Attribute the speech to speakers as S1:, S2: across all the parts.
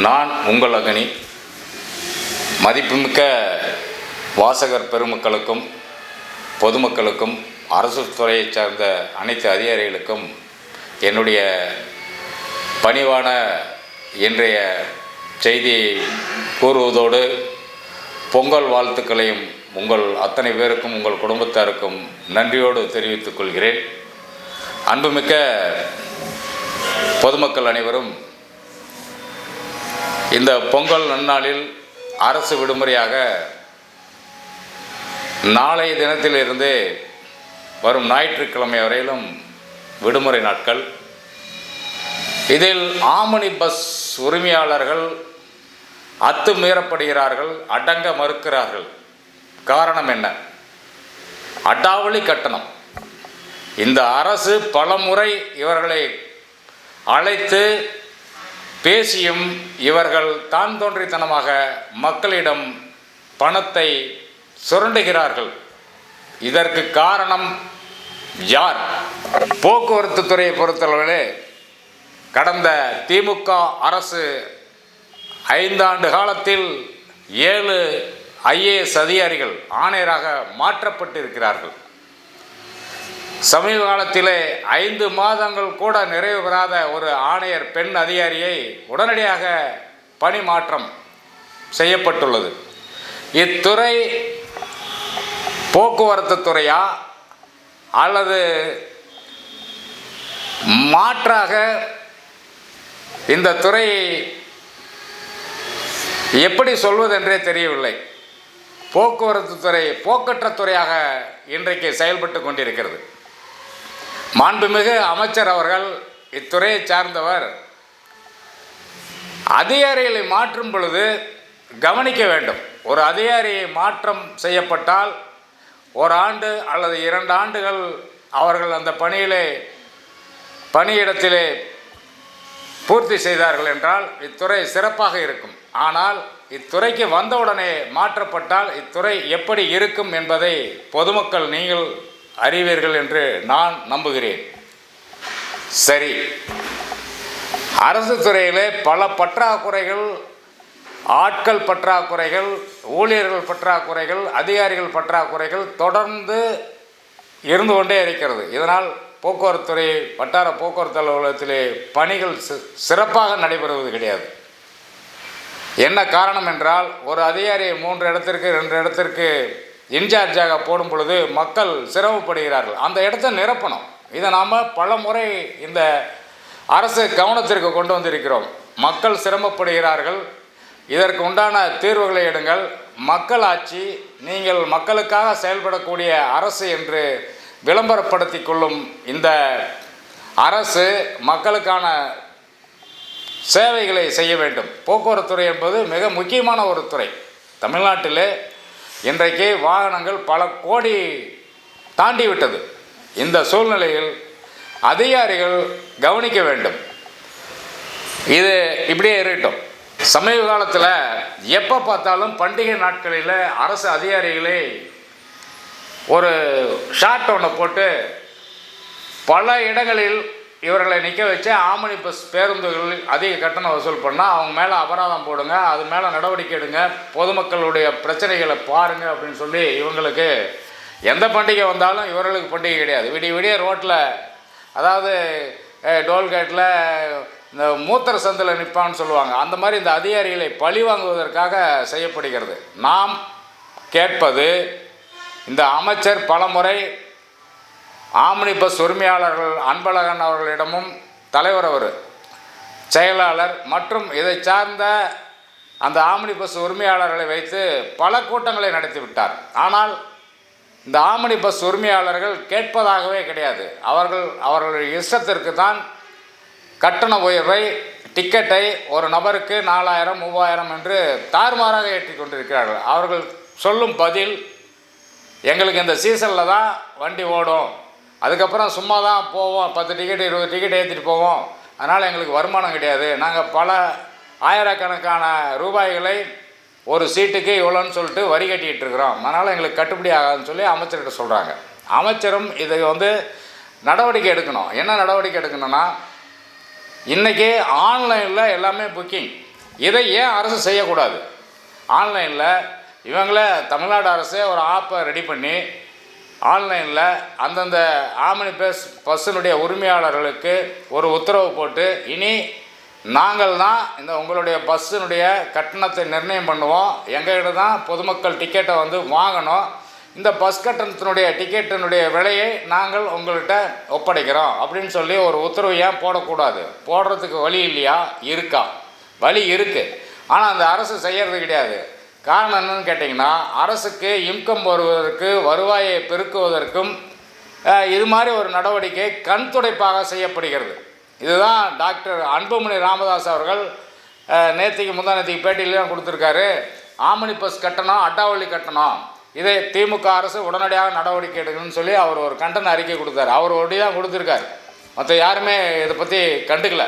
S1: நான் உங்கள் அகனி. மதிப்புமிக்க வாசகர் பெருமக்களுக்கும் பொதுமக்களுக்கும் அரசு துறையைச் சார்ந்த அனைத்து அதிகாரிகளுக்கும் என்னுடைய பணிவான இன்றைய செய்தியை கூறுவதோடு பொங்கல் வாழ்த்துக்களையும் உங்கள் அத்தனை பேருக்கும் உங்கள் குடும்பத்தாருக்கும் நன்றியோடு தெரிவித்துக் கொள்கிறேன். அன்புமிக்க பொதுமக்கள் அனைவரும் இந்த பொங்கல் நன்னாளில் அரசு விடுமுறையாக நாளைய தினத்திலிருந்து வரும் ஞாயிற்றுக்கிழமை வரையிலும் விடுமுறை நாட்கள். இதில் ஆமணி பஸ் உரிமையாளர்கள் அத்துமீறப்படுகிறார்கள் அடங்க மறுக்கிறார்கள். காரணம் என்ன? அட்டாவளி கட்டணம். இந்த அரசு பலமுறை இவர்களை அழைத்து பேசியும் இவர்கள் தான் தோன்றித்தனமாக மக்களிடம் பணத்தை சுரண்டுகிறார்கள். இதற்கு காரணம் யார்? போக்குவரத்து துறையை பொறுத்தளவிலே கடந்த திமுக அரசு ஐந்தாண்டு காலத்தில் ஏழு ஐஏஎஸ் அதிகாரிகள் ஆணையராக மாற்றப்பட்டிருக்கிறார்கள். சமீப காலத்திலே ஐந்து மாதங்கள் கூட நிறைவு பெறாத ஒரு ஆணையர் பெண் அதிகாரியை உடனடியாக பணி மாற்றம் செய்யப்பட்டுள்ளது. இத்துறை போக்குவரத்து துறையா அல்லது மாற்றாக இந்த துறையை எப்படி சொல்வதென்றே தெரியவில்லை. போக்குவரத்து துறை போக்கற்ற துறையாக இன்றைக்கு செயல்பட்டு கொண்டிருக்கிறது. மாண்புமிகு அமைச்சர் அவர்கள் இத்துறையை சார்ந்தவர் அதிகாரிகளை மாற்றும் பொழுது கவனிக்க வேண்டும். ஒரு அதிகாரியை மாற்றம் செய்யப்பட்டால் ஒரு ஆண்டு அல்லது இரண்டு ஆண்டுகள் அவர்கள் அந்த பணியிலே பணியிடத்திலே பூர்த்தி செய்தார்கள் என்றால் இத்துறை சிறப்பாக இருக்கும். ஆனால் இத்துறைக்கு வந்தவுடனே மாற்றப்பட்டால் இத்துறை எப்படி இருக்கும் என்பதை பொதுமக்கள் நீங்கள் அறிவீர்கள் என்று நான் நம்புகிறேன். சரி. அரசு துறையிலே பல பற்றாக்குறைகள் ஆட்கள் பற்றாக்குறைகள் ஊழியர்கள் பற்றாக்குறைகள் அதிகாரிகள் பற்றாக்குறைகள் தொடர்ந்து இருந்து கொண்டே இருக்கிறது. இதனால் போக்குவரத்துறை வட்டார போக்குவரத்து அலுவலகத்திலே பணிகள் சிறப்பாக நடைபெறுவது கிடையாது. என்ன காரணம் என்றால் ஒரு அதிகாரியை மூன்று இடத்திற்கு ரெண்டு இடத்திற்கு இன்சார்ஜாக போடும் பொழுது மக்கள் சிரமப்படுகிறார்கள். அந்த இடத்த நிரப்பணும். இதை நாம் பல முறை இந்த அரசு கவனத்திற்கு கொண்டு வந்திருக்கிறோம். மக்கள் சிரமப்படுகிறார்கள். இதற்கு உண்டான தீர்வுகளை எடுங்கள். மக்கள் ஆட்சி நீங்கள் மக்களுக்காக செயல்படக்கூடிய அரசு என்று விளம்பரப்படுத்தி கொள்ளும் இந்த அரசு மக்களுக்கான சேவைகளை செய்ய வேண்டும். போக்குவரத்துறை என்பது மிக முக்கியமான ஒரு துறை. தமிழ்நாட்டிலே இன்றைக்கு வாகனங்கள் பல கோடி தாண்டி விட்டது இந்த சூழ்நிலையில் அதிகாரிகள் கவனிக்க வேண்டும். இது இப்படியே இருக்கட்டும். சமீப காலத்தில் எப்போ பார்த்தாலும் பண்டிகை நாட்களில் அரசு அதிகாரிகளை ஒரு ஷார்ட் ஒன்று போட்டு பல இடங்களில் இவர்களை நிற்க வச்சு ஆமணி பஸ் பேருந்துகள் அதிக கட்டணம் வசூல் பண்ணால் அவங்க மேலே அபராதம் போடுங்க அது மேலே நடவடிக்கை எடுங்க பொதுமக்களுடைய பிரச்சனைகளை பாருங்கள் அப்படின்னு சொல்லி இவங்களுக்கு எந்த பண்டிகை வந்தாலும் இவர்களுக்கு பண்டிகை கிடையாது. விடிய விடிய ரோட்டில் அதாவது டோல்கேட்டில் இந்த மூத்திர சந்தில் நிற்பான்னு சொல்லுவாங்க. அந்த மாதிரி இந்த அதிகாரிகளை பழி வாங்குவதற்காக செய்யப்படுகிறது. நாம் கேட்பது இந்த அமைச்சர் பலமுறை ஆம்னி பஸ் உரிமையாளர்கள் அன்பழகன் அவர்களிடமும் தலைவர் அவர் செயலாளர் மற்றும் இதை சார்ந்த அந்த ஆம்னி பஸ் உரிமையாளர்களை வைத்து பல கூட்டங்களை நடத்திவிட்டார் ஆனால் இந்த ஆம்னி பஸ் உரிமையாளர்கள் கேட்பதாகவே கிடையாது. அவர்கள் அவர்களுடைய இஷ்டத்திற்கு தான் கட்டண உயர்வை டிக்கெட்டை ஒரு நபருக்கு நாலாயிரம் மூவாயிரம் என்று தாறுமாறாக ஏற்றி கொண்டிருக்கிறார்கள். அவர்கள் சொல்லும் பதில் எங்களுக்கு இந்த சீசனில் தான் வண்டி ஓடும். அதுக்கப்புறம் சும்மா தான் போவோம். பத்து டிக்கெட் இருபது டிக்கெட் ஏற்றிட்டு போவோம். அதனால் எங்களுக்கு வருமானம் கிடையாது. நாங்கள் பல ஆயிரக்கணக்கான ரூபாய்களை ஒரு சீட்டுக்கு இவ்வளோன்னு சொல்லிட்டு வரி கட்டிகிட்டு இருக்கிறோம். அதனால் எங்களுக்கு கட்டுப்படி ஆகாதுன்னு சொல்லி அமைச்சர்கிட்ட சொல்கிறாங்க அமைச்சரும் இதை வந்து நடவடிக்கை எடுக்கணும். என்ன நடவடிக்கை எடுக்கணும்னா இன்றைக்கி ஆன்லைனில் எல்லாமே புக்கிங் இதை ஏன் அரசு செய்யக்கூடாது? ஆன்லைனில் இவங்களே தமிழ்நாடு அரசே ஒரு ஆப்பை ரெடி பண்ணி ஆன்லைனில் அந்தந்த ஆமணி பஸ் பஸ்ஸினுடைய உரிமையாளர்களுக்கு ஒரு உத்தரவு போட்டு இனி நாங்கள் தான் இந்த உங்களுடைய பஸ்ஸினுடைய கட்டணத்தை நிர்ணயம் பண்ணுவோம். எங்ககிட்ட தான் பொதுமக்கள் டிக்கெட்டை வந்து வாங்கணும். இந்த பஸ் கட்டணத்தினுடைய டிக்கெட்டினுடைய விலையை நாங்கள் உங்கள்கிட்ட ஒப்படைக்கிறோம். அப்படின்னு சொல்லி ஒரு உத்தரவு ஏன் போடக்கூடாது? போடுறதுக்கு வழி இல்லையா? இருக்கா? வழி இருக்குது ஆனால் அந்த அரசு செய்கிறது கிடையாது. காரணம் என்னன்னு கேட்டிங்கன்னா அரசுக்கு இன்கம் வருவதற்கு வருவாயை பெருக்குவதற்கும் இது மாதிரி ஒரு நடவடிக்கை கண் துடைப்பாக செய்யப்படுகிறது. இதுதான் டாக்டர் அன்புமணி ராமதாஸ் அவர்கள் நேற்றுக்கு முந்தா நேற்றுக்கு பேட்டியிலாம் கொடுத்துருக்காரு. ஆமணி பஸ் கட்டணம் அட்டாவளி கட்டணம். இதை திமுக அரசு உடனடியாக நடவடிக்கை எடுக்கணும்னு சொல்லி அவர் ஒரு கண்டன அறிக்கை கொடுத்தாரு. அவர் தான் கொடுத்துருக்காரு. மற்ற யாருமே இதை பற்றி கண்டுக்கல.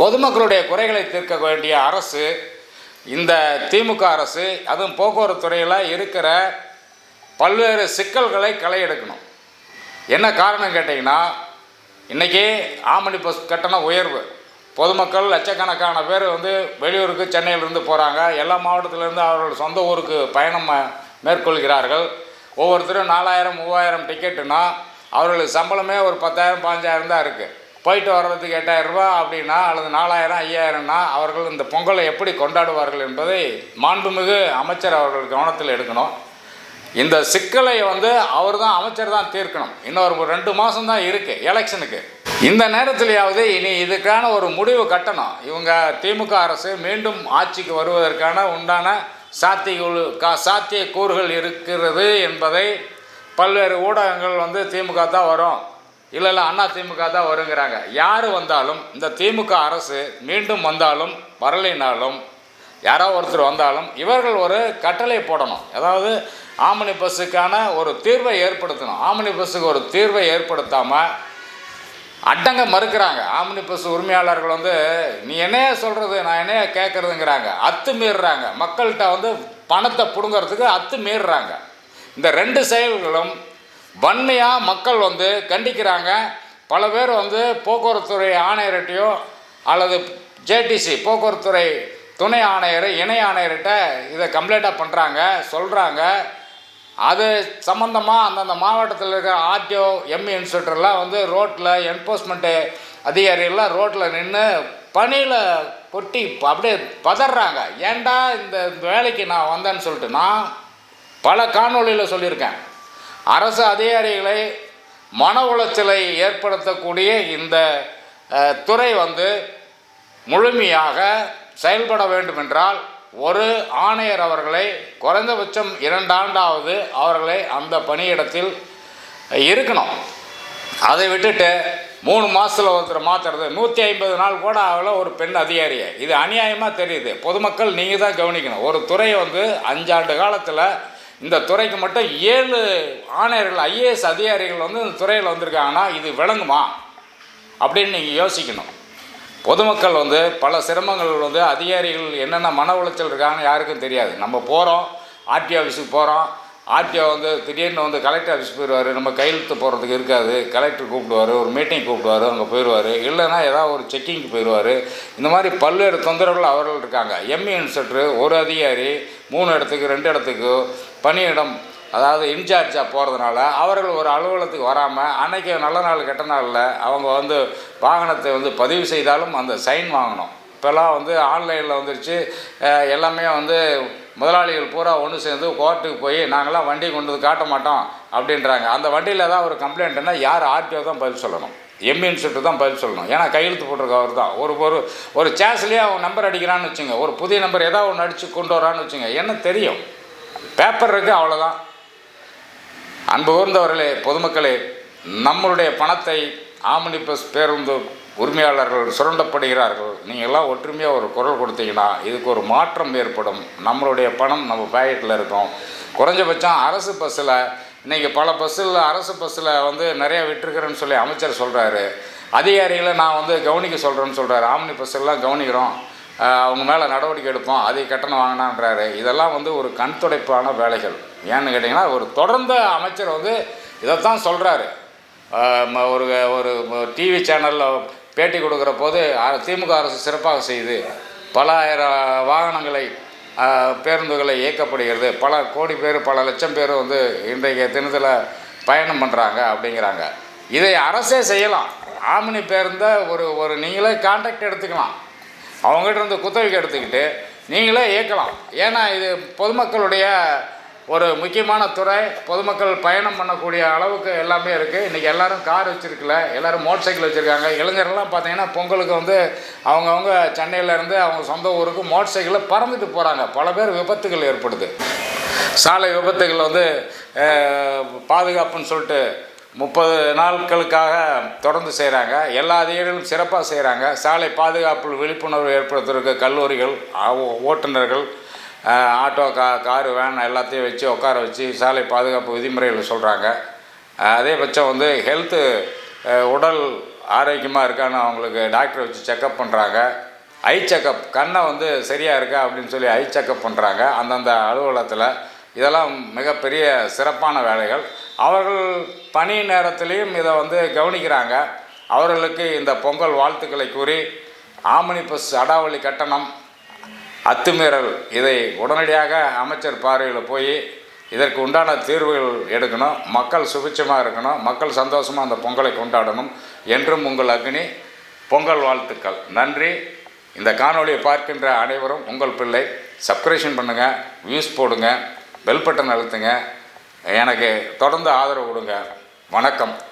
S1: பொதுமக்களுடைய குறைகளை தீர்க்க வேண்டிய அரசு இந்த திமுக அரசு அதுவும் போக்குவரத்து துறையில் இருக்கிற பல்வேறு சிக்கல்களை களை எடுக்கணும். என்ன காரணம் கேட்டிங்கன்னா இன்றைக்கி ஆமணி பஸ் கட்டண உயர்வு. பொதுமக்கள் லட்சக்கணக்கான பேர் வந்து வெளியூருக்கு சென்னையிலிருந்து போகிறாங்க எல்லா மாவட்டத்திலேருந்து அவர்கள் சொந்த ஊருக்கு பயணம் மேற்கொள்கிறார்கள். ஒவ்வொருத்தரும் நாலாயிரம் மூவாயிரம் டிக்கெட்டுனா அவர்களுக்கு சம்பளமே ஒரு பத்தாயிரம் பாஞ்சாயிரம் தான் இருக்குது போயிட்டு வர்றதுக்கு எட்டாயிரம் அப்படின்னா அல்லது நாலாயிரம் ஐயாயிரம்னா அவர்கள் இந்த பொங்கலை எப்படி கொண்டாடுவார்கள் என்பதை மாண்புமிகு அமைச்சர் அவர்கள் கவனத்தில் எடுக்கணும். இந்த சிக்கலை வந்து அவர் தான் அமைச்சர் தான் தீர்க்கணும். இன்னொரு ஒரு ரெண்டு மாதம் தான் இருக்குது எலெக்ஷனுக்கு இந்த நேரத்திலேயாவது இனி இதுக்கான ஒரு முடிவு கட்டணும். இவங்க திமுக அரசு மீண்டும் ஆட்சிக்கு வருவதற்கான உண்டான சாத்திய கா சாத்திய கூறுகள் இருக்கிறது என்பதை பல்வேறு ஊடகங்கள் வந்து திமுக தான் வரும். இல்லை இல்லை அண்ணா திமுக தான் வருங்கிறாங்க. யார் வந்தாலும் இந்த திமுக அரசு மீண்டும் வந்தாலும் வரலைனாலும் யாரோ ஒருத்தர் வந்தாலும் இவர்கள் ஒரு கட்டளை போடணும். அதாவது ஆமணி பஸ்ஸுக்கான ஒரு தீர்வை ஏற்படுத்தணும். ஆமணி பஸ்ஸுக்கு ஒரு தீர்வை ஏற்படுத்தாமல் அட்டங்க மறுக்கிறாங்க. ஆம்னி பஸ் உரிமையாளர்கள் வந்து நீ என்னைய சொல்கிறது நான் என்னைய கேட்குறதுங்கிறாங்க அத்து மீறுறாங்க. மக்கள்கிட்ட வந்து பணத்தை பிடுங்கிறதுக்கு அத்து மீறுறாங்க. இந்த ரெண்டு செயல்களும் வன்மையாக மக்கள் வந்து கண்டிக்கிறாங்க. பல பேர் வந்து போக்குவரத்துறை ஆணையர்கிட்டையோ அல்லது ஜேடிசி போக்குவரத்துறை துணை ஆணையர் இணை ஆணையர்கிட்ட இதை கம்ப்ளைண்ட்டாக பண்ணுறாங்க சொல்கிறாங்க அது சம்மந்தமாக அந்தந்த மாவட்டத்தில் இருக்கிற ஆர்டிஓ எம்இ இன்ஸ்பெக்டர்லாம் வந்து ரோட்டில் என்ஃபோர்ஸ்மெண்ட்டு அதிகாரிகள்லாம் ரோட்டில் நின்று பணியில் கொட்டி அப்படியே பதறாங்க. ஏன்டா இந்த வேலைக்கு நான் வந்தேன்னு சொல்லிட்டு நான் பல காணொளியில் சொல்லியிருக்கேன். அரசு அதிகாரிகளை மன உளைச்சலை ஏற்படுத்தக்கூடிய இந்த துறை வந்து முழுமையாக செயல்பட வேண்டுமென்றால் ஒரு ஆணையர் அவர்களை குறைந்தபட்சம் இரண்டாண்டாவது அவர்களை அந்த பணியிடத்தில் இருக்கணும். அதை விட்டுட்டு மூணு மாதத்தில் ஒருத்தர் மாற்றுறது நூற்றி ஐம்பது நாள் கூட ஆகல ஒரு பெண் அதிகாரியை. இது அநியாயமாக தெரியுது. பொதுமக்கள் நீங்கள் தான் கவனிக்கணும். ஒரு துறையை வந்து அஞ்சாண்டு காலத்தில் இந்த துறைக்கு மட்டும் ஏழு ஆணையர்கள் ஐஏஎஸ் அதிகாரிகள் வந்து இந்த துறையில் வந்திருக்காங்கன்னா இது விளங்குமா? அப்படின்னு நீங்கள் யோசிக்கணும். பொதுமக்கள் வந்து பல சிரமங்கள் வந்து அதிகாரிகள் என்னென்ன மன உளைச்சல் இருக்காங்கன்னு யாருக்கும் தெரியாது. நம்ம போகிறோம் ஆர்டி ஆஃபீஸுக்கு போகிறோம் ஆர்டிஓ வந்து திடீர்னு வந்து கலெக்டர் ஆஃபீஸ் போயிடுவார். நம்ம கையெழுத்து போகிறதுக்கு இருக்காது. கலெக்டர் கூப்பிடுவார் ஒரு மீட்டிங் கூப்பிடுவார் அங்கே போயிடுவார். இல்லைன்னா ஏதாவது ஒரு செக்கிங்க்கு போயிடுவார். இந்த மாதிரி பல்வேறு தொந்தரவுகள் அவர்கள் இருக்காங்க. எம்இ இன்ஸ்பெக்டர் ஒரு அதிகாரி மூணு இடத்துக்கு ரெண்டு இடத்துக்கு பணியிடம் அதாவது இன்சார்ஜாக போகிறதுனால அவர்கள் ஒரு அலுவலகத்துக்கு வராமல் அன்றைக்கி நல்ல நாள் கெட்ட நாளில் அவங்க வந்து வாகனத்தை வந்து பதிவு செய்தாலும் அந்த சைன் வாங்கணும். இப்போல்லாம் வந்து ஆன்லைனில் வந்துருச்சு. எல்லாமே வந்து முதலாளிகள் பூரா ஒன்று சேர்ந்து கோர்ட்டுக்கு போய் நாங்களாம் வண்டி கொண்டு வந்து காட்ட மாட்டோம் அப்படின்றாங்க. அந்த வண்டியில் ஏதாவது ஒரு கம்ப்ளைண்ட்னா யார் ஆர்டிஓ தான் பதில் சொல்லணும்? எம்இ தான் பதில் சொல்லணும். ஏன்னா கையெழுத்து போட்டிருக்க அவர் தான். ஒரு ஒரு ஒரு சேஸ்லேயே அவன் நம்பர் அடிக்கிறான்னு வச்சுங்க. ஒரு புதிய நம்பர் ஏதாவது ஒன்று அடித்து கொண்டு வரான்னு வச்சுங்க. என்ன தெரியும்? பேப்பர் இருக்குது அவ்வளோதான் அன்பு கூர்ந்தவர்களே பொதுமக்களே நம்மளுடைய பணத்தை ஆம்னி பஸ் பேருந்து உரிமையாளர்கள் சுரண்டப்படுகிறார்கள். நீங்கள் எல்லாம் ஒற்றுமையாக ஒரு குரல் கொடுத்தீங்கன்னா இதுக்கு ஒரு மாற்றம் ஏற்படும். நம்மளுடைய பணம் நம்ம பேக்கெட்டில் இருக்கும். குறைஞ்சபட்சம் அரசு பஸ்ஸில் இன்றைக்கி பல பஸ்ஸில் அரசு பஸ்ஸில் வந்து நிறைய விட்டுருக்குறேன்னு சொல்லி அமைச்சர் சொல்கிறாரு அதிகாரிகளை நான் வந்து கவனிக்க சொல்கிறேன்னு சொல்கிறாரு ஆம்னி பஸ்ஸெல்லாம் கவனிக்கிறோம். அவங்க மேலே நடவடிக்கை எடுப்போம். அதிக கட்டணம் வாங்கினான்றாரு. இதெல்லாம் வந்து ஒரு கண் துடைப்பான வேலைகள். ஏன்னு கேட்டிங்கன்னா ஒரு தொடர்ந்த அமைச்சர் வந்து இதைத்தான் சொல்கிறாரு ஒரு ஒரு டிவி சேனலில் பேட்டி கொடுக்குற போது திமுக அரசு சிறப்பாக செய்து பல ஆயிரம் வாகனங்களை பேருந்துகளை இயக்கப்படுகிறது. பல கோடி பேர் பல லட்சம் பேர் வந்து இன்றைய தினத்தில் பயணம் பண்ணுறாங்க அப்படிங்கிறாங்க. இதை அரசே செய்யலாம். ஆமினி பேருந்தை ஒரு ஒரு நீங்களே கான்ட்ராக்ட் எடுத்துக்கலாம். அவங்ககிட்ட இருந்து குத்தகைக்கு எடுத்துக்கிட்டு நீங்களே இயக்கலாம். ஏன்னா இது பொதுமக்களுடைய ஒரு முக்கியமான துறை பொதுமக்கள் பயணம் பண்ணக்கூடிய அளவுக்கு எல்லாமே இருக்குது இன்றைக்கி எல்லாரும் கார் வச்சுருக்கல எல்லாரும் மோட்டர் சைக்கிள் வச்சுருக்காங்க. இளைஞர்கள்லாம் பார்த்தீங்கன்னா பொங்கலுக்கு வந்து அவங்கவுங்க சென்னையிலேருந்து அவங்க சொந்த ஊருக்கு மோட்டர் சைக்கிளில் பறந்துட்டு போகிறாங்க பல பேர் விபத்துகள் ஏற்படுது. சாலை விபத்துகள் வந்து பாதுகாப்புன்னு சொல்லிட்டு முப்பது நாட்களுக்காக தொடர்ந்து செய்கிறாங்க எல்லா அதிகாரிகளும் சிறப்பாக செய்கிறாங்க சாலை பாதுகாப்பு விழிப்புணர்வு ஏற்படுத்துறதுக்கு கல்லூரிகள் ஓட்டுநர்கள் ஆட்டோ கா காரு வேன் எல்லாத்தையும் வச்சு உட்கார வச்சு சாலை பாதுகாப்பு விதிமுறைகளை சொல்கிறாங்க அதே பட்சம் வந்து ஹெல்த்து உடல் ஆரோக்கியமாக இருக்கான்னு அவங்களுக்கு டாக்டர் வச்சு செக்கப் பண்ணுறாங்க ஐ செக்கப் கண்ணை வந்து சரியாக இருக்கா அப்படின்னு சொல்லி ஐ செக்கப் பண்ணுறாங்க அந்தந்த அலுவலகத்தில் இதெல்லாம் மிகப்பெரிய சிறப்பான வேலைகள். அவர்கள் பணி நேரத்திலையும் இதை வந்து கவனிக்கிறாங்க. அவர்களுக்கு இந்த பொங்கல் வாழ்த்துக்களை கூறி ஆமணி பஸ் அடாவளி கட்டணம் அத்துமீறல். இதை உடனடியாக அமைச்சர் பார்வையில் போய் இதற்கு உண்டான தீர்வுகள் எடுக்கணும். மக்கள் சுபிட்சமாக இருக்கணும். மக்கள் சந்தோஷமாக அந்த பொங்கலை கொண்டாடணும் என்றும் உங்கள் அக்னி. பொங்கல் வாழ்த்துக்கள். நன்றி. இந்த காணொளியை பார்க்கின்ற அனைவரும் உங்கள் பிள்ளை. சப்ஸ்கிரிப்ஷன் பண்ணுங்கள் வியூஸ் போடுங்க. பெல் பட்டன் அழுத்துங்க. எனக்கு தொடர்ந்து ஆதரவு கொடுங்க. வணக்கம்.